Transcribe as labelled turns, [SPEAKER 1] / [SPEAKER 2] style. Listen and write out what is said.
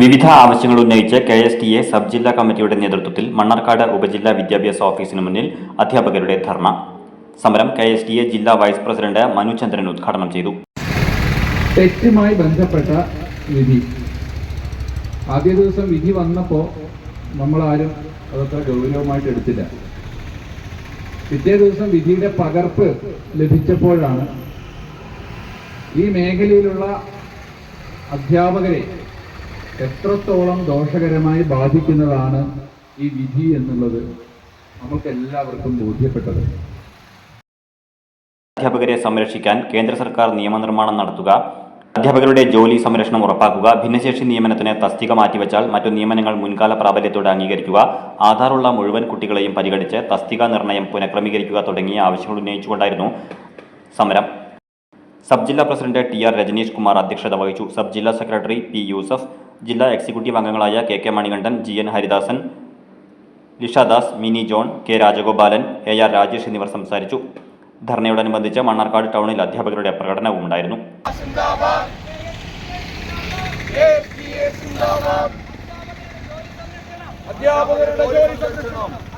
[SPEAKER 1] വിവിധ ആവശ്യങ്ങൾ ഉന്നയിച്ച് K S T A sub ജില്ലാ കമ്മിറ്റിയുടെ നേതൃത്വത്തിൽ മണ്ണാർക്കാട് ഉപജില്ലാ വിദ്യാഭ്യാസ ഓഫീസിന് മുന്നിൽ അധ്യാപകരുടെ ധർണ. സമരം കെ എസ് ടി എ ജില്ലാ വൈസ് പ്രസിഡന്റ് മനുചന്ദ്രൻ ഉദ്ഘാടനം ചെയ്തു.
[SPEAKER 2] തെറ്റുമായി ബന്ധപ്പെട്ട വിധി. ആദ്യ ദിവസം വിധി വന്നപ്പോൾ ആരും അതത്ര ഗൗരവമായിട്ട് എടുത്തില്ല. പിറ്റേ ദിവസം വിധിയുടെ പകർപ്പ് ലഭിച്ചപ്പോഴാണ് ഈ മേഖലയിലുള്ള അധ്യാപകരെ എത്രത്തോളം ദോഷകരമായി ബാധിക്കുന്നതാണ് ഈ വിധി എന്നുള്ളത് നമുക്ക് എല്ലാവർക്കും ബോധ്യപ്പെട്ടത്.
[SPEAKER 1] അധ്യാപകരെ സംരക്ഷിക്കാൻ കേന്ദ്ര സർക്കാർ നിയമനിർമ്മാണം നടത്തുക അധ്യാപകരുടെ ജോലി സംരക്ഷണം ഉറപ്പാക്കുക ഭിന്നശേഷി നിയമനത്തിന് തസ്തിക മാറ്റിവെച്ചാൽ മറ്റു നിയമനങ്ങൾ മുൻകാല പ്രാബല്യത്തോടെ അംഗീകരിക്കുക ആധാറുള്ള മുഴുവൻ കുട്ടികളെയും പരിഗണിച്ച് തസ്തിക നിർണയം പുനഃക്രമീകരിക്കുക തുടങ്ങിയ ആവശ്യങ്ങൾ ഉന്നയിച്ചുകൊണ്ടായിരുന്നു സമരം. സബ് ജില്ലാ president T R Rajeesh Kumar അധ്യക്ഷത വഹിച്ചു. സബ് ജില്ലാ സെക്രട്ടറി പി യൂസഫ് ജില്ലാ എക്സിക്യൂട്ടീവ് അംഗങ്ങളായ K K Manikandan G N Haridasan Lishadas Mini John K Rajagopalan A R Rajesh എന്നിവർ സംസാരിച്ചു. ധർണയോടനുബന്ധിച്ച് മണ്ണാർക്കാട് ടൗണിൽ അധ്യാപകരുടെ പ്രകടനവും ഉണ്ടായിരുന്നു.
[SPEAKER 3] അധ്യാപകരുടെ ജോലി